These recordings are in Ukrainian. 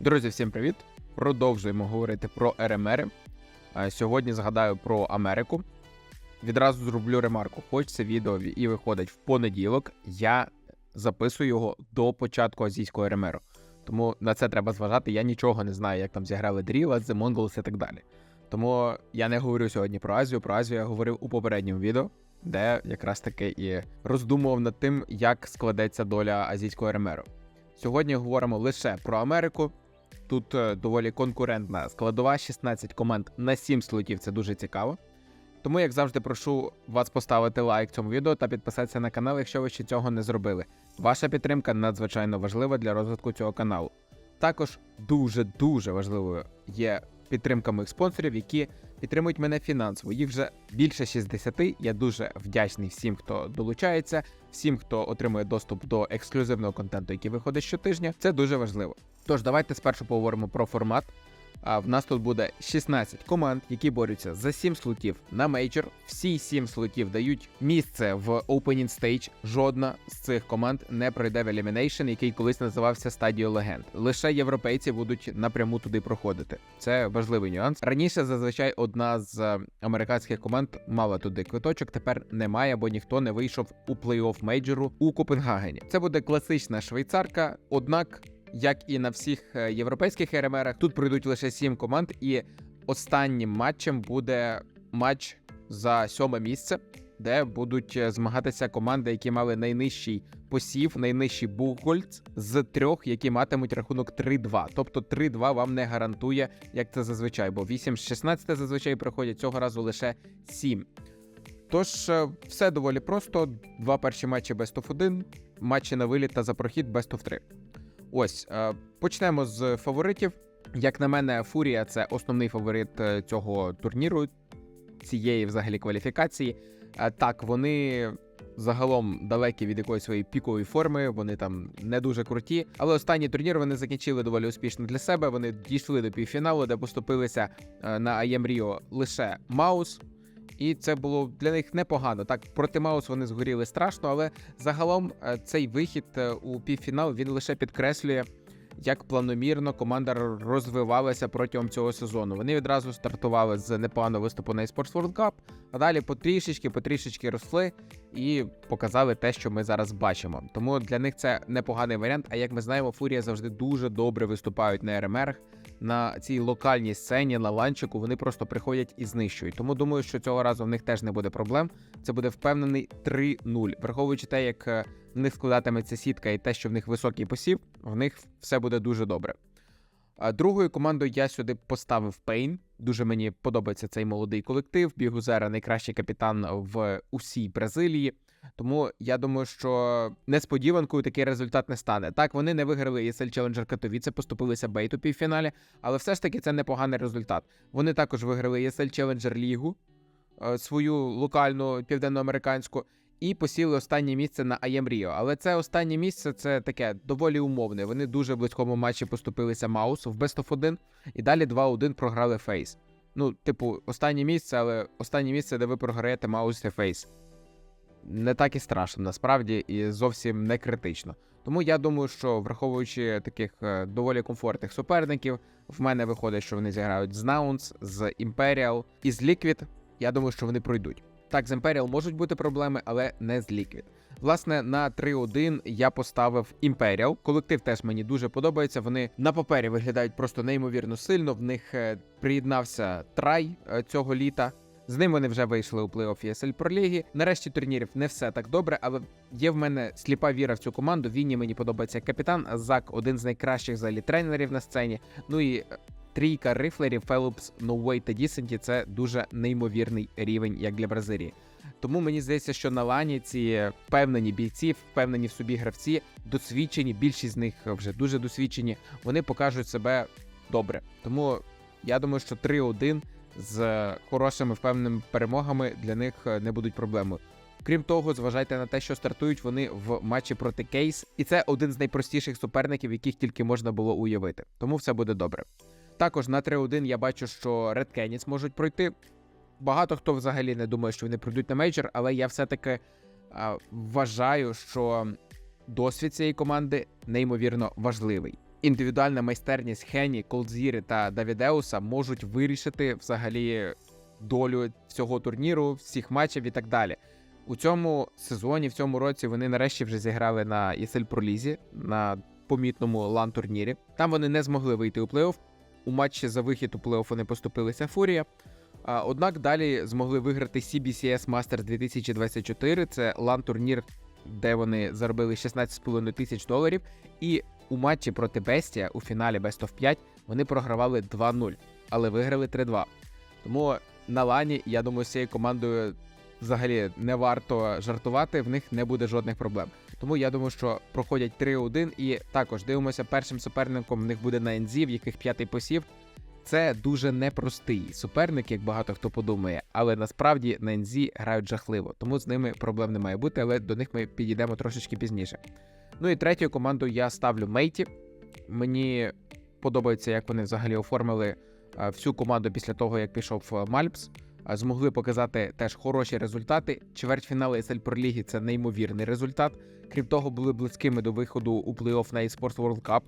Друзі, всім привіт! Продовжуємо говорити про РМР. Е, Сьогодні згадаю про Америку. Відразу зроблю ремарку. Хоч це відео і виходить в понеділок, я записую його до початку азійського РМР. Тому на це треба зважати. Я нічого не знаю, як там зіграли Дріла, The Mongols і так далі. Тому я не говорю сьогодні про Азію. Про Азію я говорив у попередньому відео, де якраз таки і роздумував над тим, як складеться доля азійського РМР. Сьогодні говоримо лише про Америку. Тут е, доволі конкурентна складова, 16 команд на 7 слотів. Це дуже цікаво. Тому, як завжди, прошу вас поставити лайк цьому відео та підписатися на канал, якщо ви ще цього не зробили. Ваша підтримка надзвичайно важлива для розвитку цього каналу. Також дуже дуже важливою є підтримка моїх спонсорів, які підтримують мене фінансово. Їх вже більше 60. Я дуже вдячний всім, хто долучається, всім, хто отримує доступ до ексклюзивного контенту, який виходить щотижня. Це дуже важливо. Тож давайте спершу поговоримо про формат. А в нас тут буде 16 команд, які борються за 7 слотів на мейджор. Всі 7 слотів дають місце в Opening Stage. Жодна з цих команд не пройде в Elimination, який колись називався стадією легенд. Лише європейці будуть напряму туди проходити. Це важливий нюанс. Раніше зазвичай одна з американських команд мала туди квиточок. Тепер немає, бо ніхто не вийшов у плей-офф мейджору у Копенгагені. Це буде класична швейцарка, однак як і на всіх е, європейських РМРах, тут пройдуть лише сім команд, і останнім матчем буде матч за сьоме місце, де будуть е, змагатися команди, які мали найнижчий посів, найнижчий бухгольц з трьох, які матимуть рахунок 3-2. Тобто 3-2 вам не гарантує, як це зазвичай, бо 8 з 16 зазвичай приходять цього разу лише 7. Тож е, все доволі просто. Два перші матчі Best of 1, матчі на виліт та за прохід Best of 3. Ось е, почнемо з фаворитів. Як на мене, Фурія це основний фаворит е, цього турніру, цієї взагалі кваліфікації. Е, Так, вони загалом далекі від якоїсь своєї пікової форми, вони там не дуже круті. Але останній турнір вони закінчили доволі успішно для себе. Вони дійшли до півфіналу, де поступилися на IEM Rio лише Маус. І це було для них непогано. Так, проти Маус вони згоріли страшно, але загалом е, цей вихід е, у півфінал він лише підкреслює, як планомірно команда розвивалася протягом цього сезону. Вони відразу стартували з непоганого виступу на eSports World Cup, а далі потрішечки, потрішечки росли і показали те, що ми зараз бачимо. Тому для них це непоганий варіант. А як ми знаємо, Фурія завжди дуже добре виступають на РМРах. На цій локальній сцені на ланчику вони просто приходять і знищують. Тому думаю, що цього разу в них теж не буде проблем. Це буде впевнений 3-0. Враховуючи те, як е, в них складатиметься сітка і те, що в них високий посів, в них все буде дуже добре. Другою командою я сюди поставив Пейн. Дуже мені подобається цей молодий колектив. Бігузера найкращий капітан в усій Бразилії. Тому я думаю, що несподіванкою такий результат не стане. Так, вони не виграли ESL Challenger Катовіце, поступилися Бейту півфіналі, але все ж таки це непоганий результат. Вони також виграли ESL Challenger Лігу, е, свою локальну південноамериканську, і посіли останнє місце на IEM Rio. Але це останнє місце це таке доволі умовне. Вони дуже в близькому матчі поступилися Маус в Best of 1, і далі 2-1 програли Фейс. Ну, типу, останнє місце, але останнє місце, де ви програєте Маус та Фейс не так і страшно насправді і зовсім не критично. Тому я думаю, що враховуючи таких е, доволі комфортних суперників, в мене виходить, що вони зіграють з Наунс, з Imperial і з Liquid. Я думаю, що вони пройдуть. Так, з Imperial можуть бути проблеми, але не з Liquid. Власне, на 3-1 я поставив Imperial. Колектив теж мені дуже подобається. Вони на папері виглядають просто неймовірно сильно. В них е, приєднався трай е, цього літа. З ним вони вже вийшли у плей-офф ESL Pro Ліги. Нарешті турнірів не все так добре, але є в мене сліпа віра в цю команду. Вінні мені подобається як капітан. Зак один з найкращих взагалі тренерів на сцені. Ну і е, трійка рифлерів Фелпс, Ноуей та Дісенті це дуже неймовірний рівень як для Бразилії. Тому мені здається, що на лані ці впевнені бійці, впевнені в собі гравці, досвідчені. Більшість з них вже дуже досвідчені. Вони покажуть себе добре. Тому я думаю, що 3-1 з хорошими впевненими перемогами для них е, не будуть проблемою. Крім того, зважайте на те, що стартують вони в матчі проти Кейс, і це один з найпростіших суперників, яких тільки можна було уявити. Тому все буде добре. Також на 3-1 я бачу, що Red Canids можуть пройти. Багато хто взагалі не думає, що вони пройдуть на мейджор, але я все-таки вважаю, що досвід цієї команди неймовірно важливий. Індивідуальна майстерність Хені, Колдзіри та Давідеуса можуть вирішити взагалі долю всього турніру, всіх матчів і так далі. У цьому сезоні, в цьому році, вони нарешті вже зіграли на ESL Пролізі на помітному лан турнірі. Там вони не змогли вийти у плей-офф. У матчі за вихід у плей-офф вони поступилися Фурія. Однак далі змогли виграти CBCS Masters 2024. Це лан турнір, де вони заробили 16,5 тисяч доларів. І у матчі проти Бестія у фіналі Best of 5 вони програвали 2-0, але виграли 3-2. Тому на лані, я думаю, з цією командою взагалі не варто жартувати, в них не буде жодних проблем. Тому я думаю, що проходять 3-1 і також дивимося, першим суперником в них буде на НЗ, в яких п'ятий посів. Це дуже непростий суперник, як багато хто подумає, але насправді на НЗ грають жахливо, тому з ними проблем не має бути, але до них ми підійдемо трошечки пізніше. Ну і третьою командою я ставлю Мейті. Мені подобається, як вони взагалі оформили всю команду після того, як пішов Мальпс. Змогли показати теж хороші результати. Чвертьфінали ESL Pro Ліги це неймовірний результат. Крім того, були близькими до виходу у плей-офф на eSports World Cup.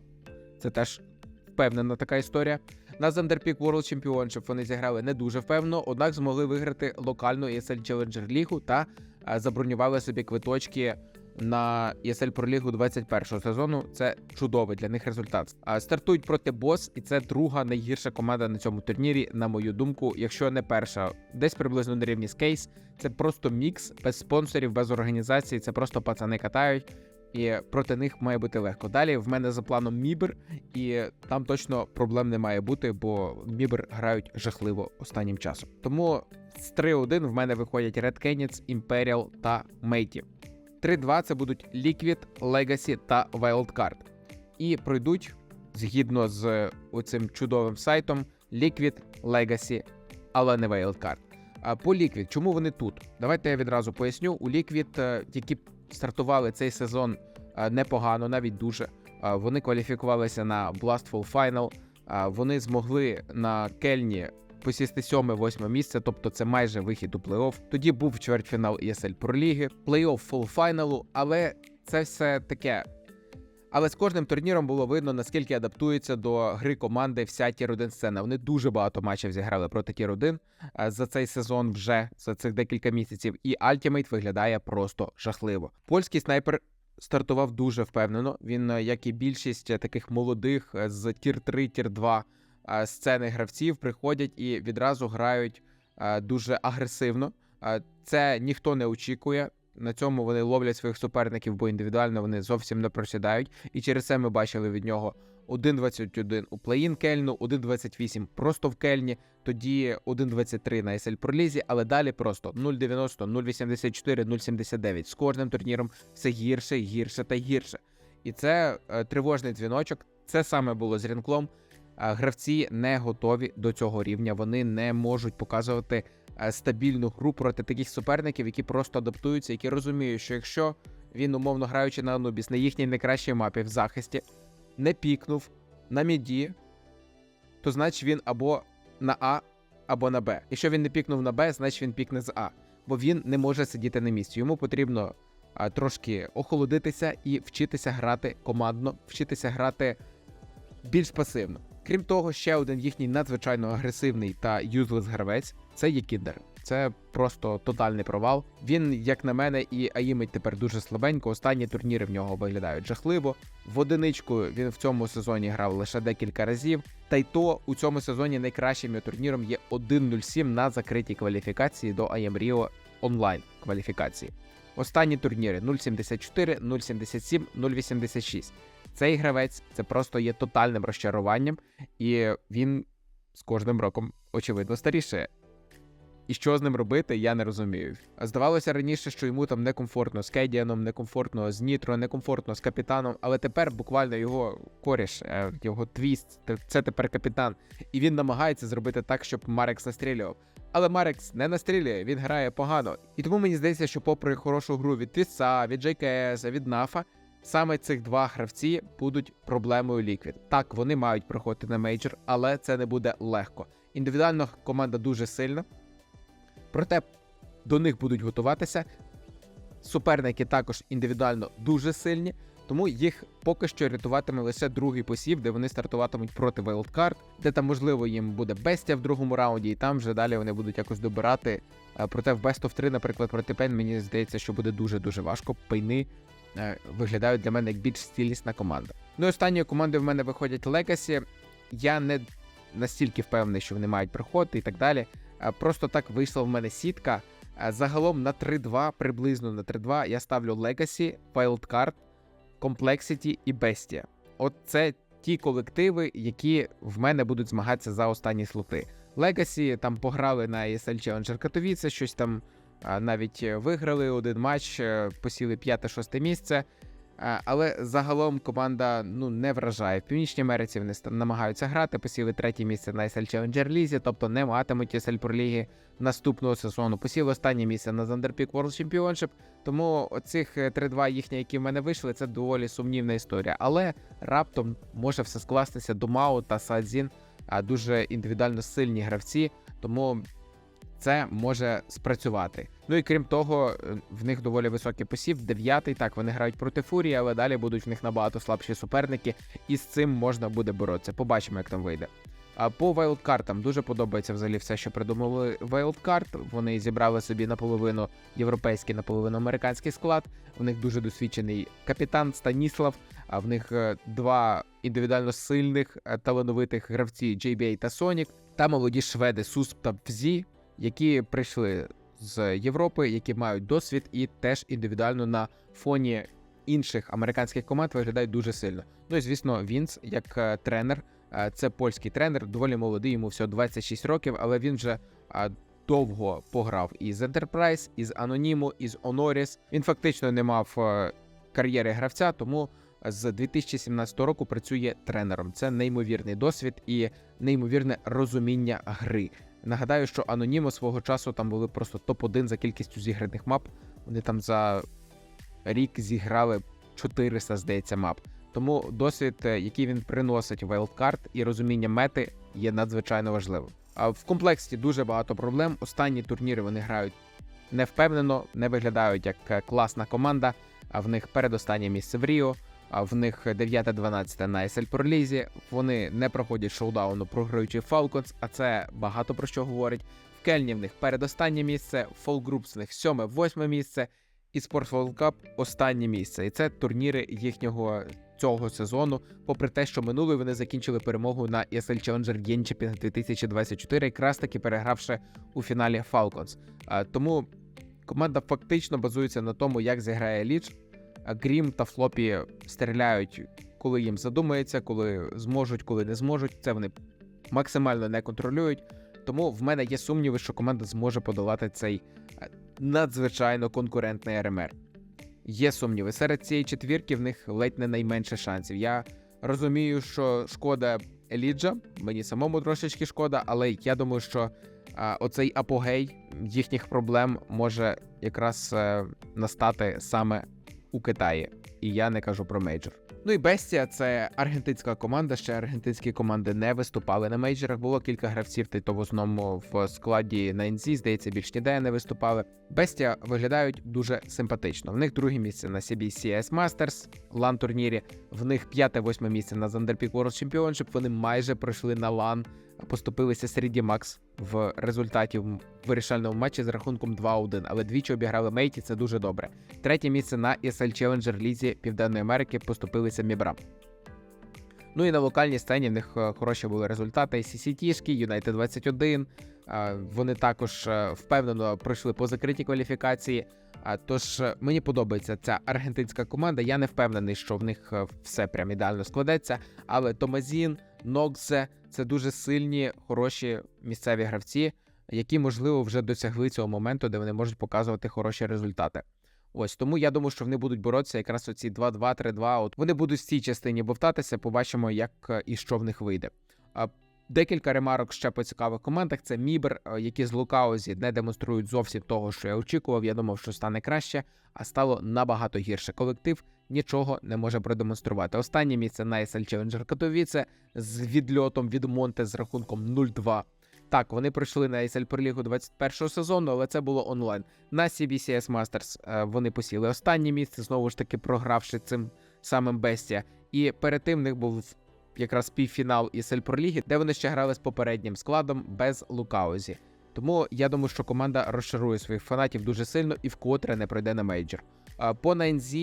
Це теж впевнена така історія. На Zunderpeak World Championship вони зіграли не дуже впевнено, однак змогли виграти локальну ESL Challenger Лігу та забронювали собі квиточки на ЄСЛ Pro Лігу 21-го сезону. Це чудовий для них результат. Стартують проти Бос, і це друга найгірша команда на цьому турнірі, на мою думку, якщо не перша, десь приблизно на рівні з кейс. Це просто мікс без спонсорів, без організації. Це просто пацани катають. І проти них має бути легко. Далі в мене за планом Мібер, і там точно проблем не має бути, бо Мібер грають жахливо останнім часом. Тому з 3-1 в мене виходять Red Canids, Imperial та Мейті. 3-2 це будуть Liquid, Legacy та Wildcard. І пройдуть згідно з оцим чудовим сайтом Liquid, Legacy, але не Wildcard. А по Liquid, чому вони тут? Давайте я відразу поясню. У Liquid, е, які стартували цей сезон непогано, навіть дуже. Вони кваліфікувалися на Blastful Final. Вони змогли на Кельні посісти 7-8 місце, тобто це майже вихід у плей-офф. Тоді був чвертьфінал ESL Pro Ліги, плей-офф фулфайналу, але це все таке. Але з кожним турніром було видно, наскільки адаптується до гри команди вся тір 1 сцена. Вони дуже багато матчів зіграли проти тір 1 е, за цей сезон вже за цих декілька місяців. І Ultimate виглядає просто жахливо. Польський снайпер стартував дуже впевнено. Він, е, як і більшість е, таких молодих з тір 3, тір 2 е, сцени гравців, приходять і відразу грають дуже агресивно. Це ніхто не очікує. На цьому вони ловлять своїх суперників, бо індивідуально вони зовсім не просідають. І через це ми бачили від нього 1.21 у плей-ін Кельну, 1.28 просто в Кельні, тоді 1.23 на SL Пролізі, але далі просто 0.90, 0.84, 0.79. З кожним турніром все гірше, гірше та гірше. І це е, тривожний дзвіночок. Це саме було з Рінклом. Е, Гравці не готові до цього рівня. Вони не можуть показувати стабільну гру проти таких суперників, які просто адаптуються, які розуміють, що якщо він, умовно граючи на Анубіс на їхній найкращій мапі в захисті, не пікнув на міді, то значить він або на А, або на Б. Якщо він не пікнув на Б, значить він пікне з А. Бо він не може сидіти на місці. Йому потрібно а, трошки охолодитися і вчитися грати командно, вчитися грати більш пасивно. Крім того, ще один їхній надзвичайно агресивний та юзлес гравець це є Кіндер. Це просто тотальний провал. Він, як на мене, і аїмить тепер дуже слабенько. Останні турніри в нього виглядають жахливо. В одиничку він в цьому сезоні грав лише декілька разів. Та й то у цьому сезоні найкращим турніром є 1-0-7 на закритій кваліфікації до IM Rio онлайн кваліфікації. Останні турніри 0.74, 0.77, 0.86. Цей гравець це просто є тотальним розчаруванням, і він з кожним роком очевидно старішає. І що з ним робити, я не розумію. Здавалося раніше, що йому там некомфортно з Кедіаном, некомфортно з Нітро, некомфортно з капітаном, але тепер буквально його коріш, е, його твіст, це тепер капітан. І він намагається зробити так, щоб Марекс настрілював. Але Марекс не настрілює, він грає погано. І тому мені здається, що попри хорошу гру від Твіса, від JKS, від Нафа, саме цих два гравці будуть проблемою Liquid. Так, вони мають проходити на мейджор, але це не буде легко. Індивідуально команда дуже сильна. Проте до них будуть готуватися. Суперники також індивідуально дуже сильні. Тому їх поки що рятуватиме лише другий посів, де вони стартуватимуть проти Wildcard, де там можливо їм буде Бестія в другому раунді, і там вже далі вони будуть якось добирати. Е, Проте в Best of 3, наприклад, проти Пен, мені здається, що буде дуже дуже важко. Пейни е, виглядають для мене як більш стілісна команда. Ну і останньої команди в мене виходять Legacy. Я не настільки впевнений, що вони мають приходити і так далі. Е, Просто так вийшла в мене сітка. Е, Загалом на 3-2, приблизно на 3-2, я ставлю Legacy, Wildcard, Complexity і Bestia. От це ті колективи, які в мене будуть змагатися за останні слоти. Legacy там пограли на ESL Challenger Katowice, щось там навіть е, виграли один матч, посіли 5-6 місце. А, Але загалом команда ну не вражає. В Північній Америці вони намагаються грати, посіли третє місце на ESL Challenger Лізі, тобто не матимуть ESL Pro Ліги наступного сезону. Посіли останнє місце на Zanderpeak World Championship, тому оцих е, 3-2 їхні, які в мене вийшли, це доволі сумнівна історія. Але раптом може все скластися до Мао та Садзін, а дуже індивідуально сильні гравці, тому це може спрацювати. Ну і крім того, е, в них доволі високий посів. Дев'ятий. Так, вони грають проти фурії, але далі будуть в них набагато слабші суперники, і з цим можна буде боротися. Побачимо, як там вийде. А по вайлдкартам дуже подобається взагалі все, що придумали Wildcard. Вони зібрали собі наполовину європейський, наполовину американський склад. В них дуже досвідчений капітан Станіслав. А в них е, два індивідуально сильних е, талановитих гравці JBA та Sonic, та молоді шведи Сусп та Пзі, які прийшли з Європи, які мають досвід і теж індивідуально на фоні інших американських команд виглядають дуже сильно. Ну і звісно, Вінс як е, тренер. Е, Це польський тренер, доволі молодий, йому всього 26 років, але він вже е, довго пограв із Enterprise, із Anonymous, із Honoris. Він фактично не мав кар'єри гравця, тому з 2017 року працює тренером. Це неймовірний досвід і неймовірне розуміння гри. Нагадаю, що Anonymous свого часу там були просто топ-1 за кількістю зіграних мап. Вони там за рік зіграли 400, здається, мап. Тому досвід, е, який він приносить в Wildcard і розуміння мети, є надзвичайно важливим. А в комплексі дуже багато проблем. Останні турніри вони грають невпевнено, не виглядають як е, класна команда. А в них передостаннє місце в Ріо, в них 9-12 на SL Pro. Вони не проходять шоудауну, програючи Falcons, а це багато про що говорить. В Кельні в них передостаннє місце, Fall Groups в них 7-8 місце, і Sports World Cup останнє місце. І це турніри їхнього цього сезону. Попри те, що минулий вони закінчили перемогу на ESL Challenger Єнчепінг 2024, якраз таки перегравши у фіналі Falcons. Тому команда фактично базується на тому, як зіграє Ліч. А Грім та Флопі стріляють, коли їм задумається, коли зможуть, коли не зможуть. Це вони максимально не контролюють. Тому в мене є сумніви, що команда зможе подолати цей е, надзвичайно конкурентний РМР. Є сумніви. Серед цієї четвірки в них ледь не найменше шансів. Я розумію, що шкода Еліджа, мені самому трошечки шкода, але я думаю, що а, оцей апогей їхніх проблем може якраз е, настати саме у Китаї. І я не кажу про мейджор. Ну і Бестія це аргентинська команда. Ще аргентинські команди не виступали на мейджорах. Було кілька гравців, й то в основному в складі на НЗ, здається, більш ніде не виступали. Бестія виглядають дуже симпатично. В них друге місце на CBCS Masters лан турнірі. В них п'яте-восьме місце на Zanderpeak World Championship. Вони майже пройшли на лан, поступилися середі Макс в результаті в вирішальному матчі з рахунком 2-1, але двічі обіграли Мейті. Це дуже добре. Третє місце на ESL Challenger Лізі Південної Америки поступилися Мібрам. Ну і на локальній сцені в них е, хороші були результати. CCT-шки, United 21. е, Вони також е, впевнено пройшли по закритій кваліфікації. Тож е, мені подобається ця аргентинська команда. Я не впевнений, що в них е, все прям ідеально складеться. Але Томазін, Нокзе це дуже сильні, хороші місцеві гравці, які, можливо, вже досягли цього моменту, де вони можуть показувати хороші результати. Ось тому я думаю, що вони будуть боротися якраз оці 2-2, 3-2. От вони будуть в цій частині бовтатися. Побачимо, як е, і що в них вийде. Декілька ремарок ще по цікавих командах. Це Мібер, е, які з Лукаузі не демонструють зовсім того, що я очікував. Я думав, що стане краще, а стало набагато гірше. Колектив нічого не може продемонструвати. Останнє місце на SL Challenger Katowice з відльотом від Монте з рахунком 0-2. Так, вони пройшли на SL Pro Лігу 21 сезону, але це було онлайн. На CBCS Masters е, вони посіли останнє місце, знову ж таки програвши цим самим Бестія. І перед тим в них був якраз півфінал із Ельпроліги, де вони ще грали з попереднім складом без Лукаузі. Тому я думаю, що команда розчарує своїх фанатів дуже сильно і вкотре не пройде на мейджор. По НЗ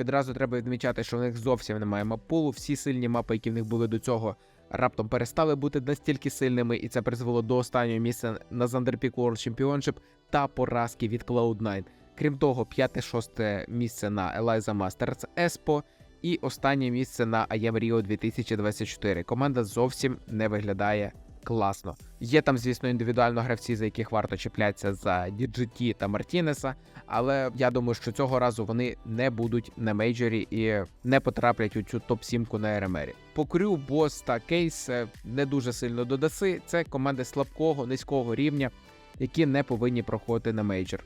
відразу треба відмічати, що в них зовсім немає мапулу. Всі сильні мапи, які в них були до цього, раптом перестали бути настільки сильними, і це призвело до останнього місця на Zanderpeak World Championship та поразки від Cloud9. Крім того, п'яте-шосте місце на Eliza Masters Espo і останнє місце на IEM Rio 2024. Команда зовсім не виглядає класно. Є там, звісно, індивідуально гравці, за яких варто чіплятися за DGT та Мартінеса, але я думаю, що цього разу вони не будуть на мейджорі і не потраплять у цю топ-сімку на РМРі. Покрю, бос та кейс е, не дуже сильно додаси. Це команди слабкого, низького рівня, які не повинні проходити на мейджор.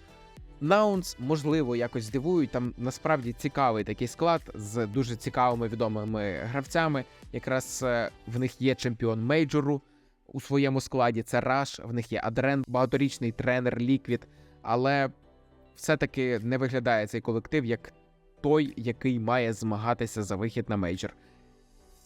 Наунс, можливо, якось здивують. Там насправді цікавий такий склад з дуже цікавими відомими гравцями. Якраз е, в них є чемпіон мейджору у своєму складі. Це Раш, в них є Адрен, багаторічний тренер Ліквід, але все-таки не виглядає цей колектив як той, який має змагатися за вихід на мейджор.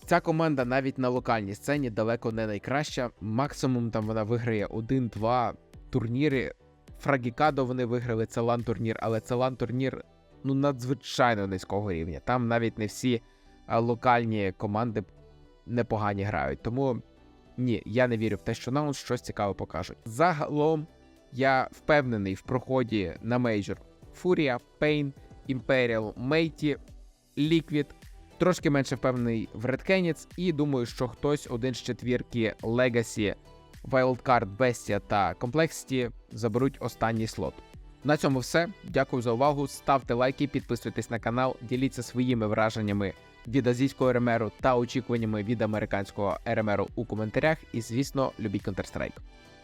Ця команда навіть на локальній сцені далеко не найкраща. Максимум там вона виграє один-два турніри. Фрагікадо вони виграли це лан турнір, але це лан турнір ну надзвичайно низького рівня. Там навіть не всі локальні команди непогані грають. Тому ні, я не вірю в те, що нам щось цікаве покажуть. Загалом я впевнений в проході на мейджор Фурія, Пейн, Імперіал, Мейті, Ліквід. Трошки менше впевнений в Red Canids і думаю, що хтось один з четвірки Legacy, Wildcard, Bestia та Complexity заберуть останній слот. На цьому все. Дякую за увагу. Ставте лайки, підписуйтесь на канал, діліться своїми враженнями від азійського РМРу та очікуваннями від американського РМРу у коментарях. І, звісно, любіть Counter-Strike.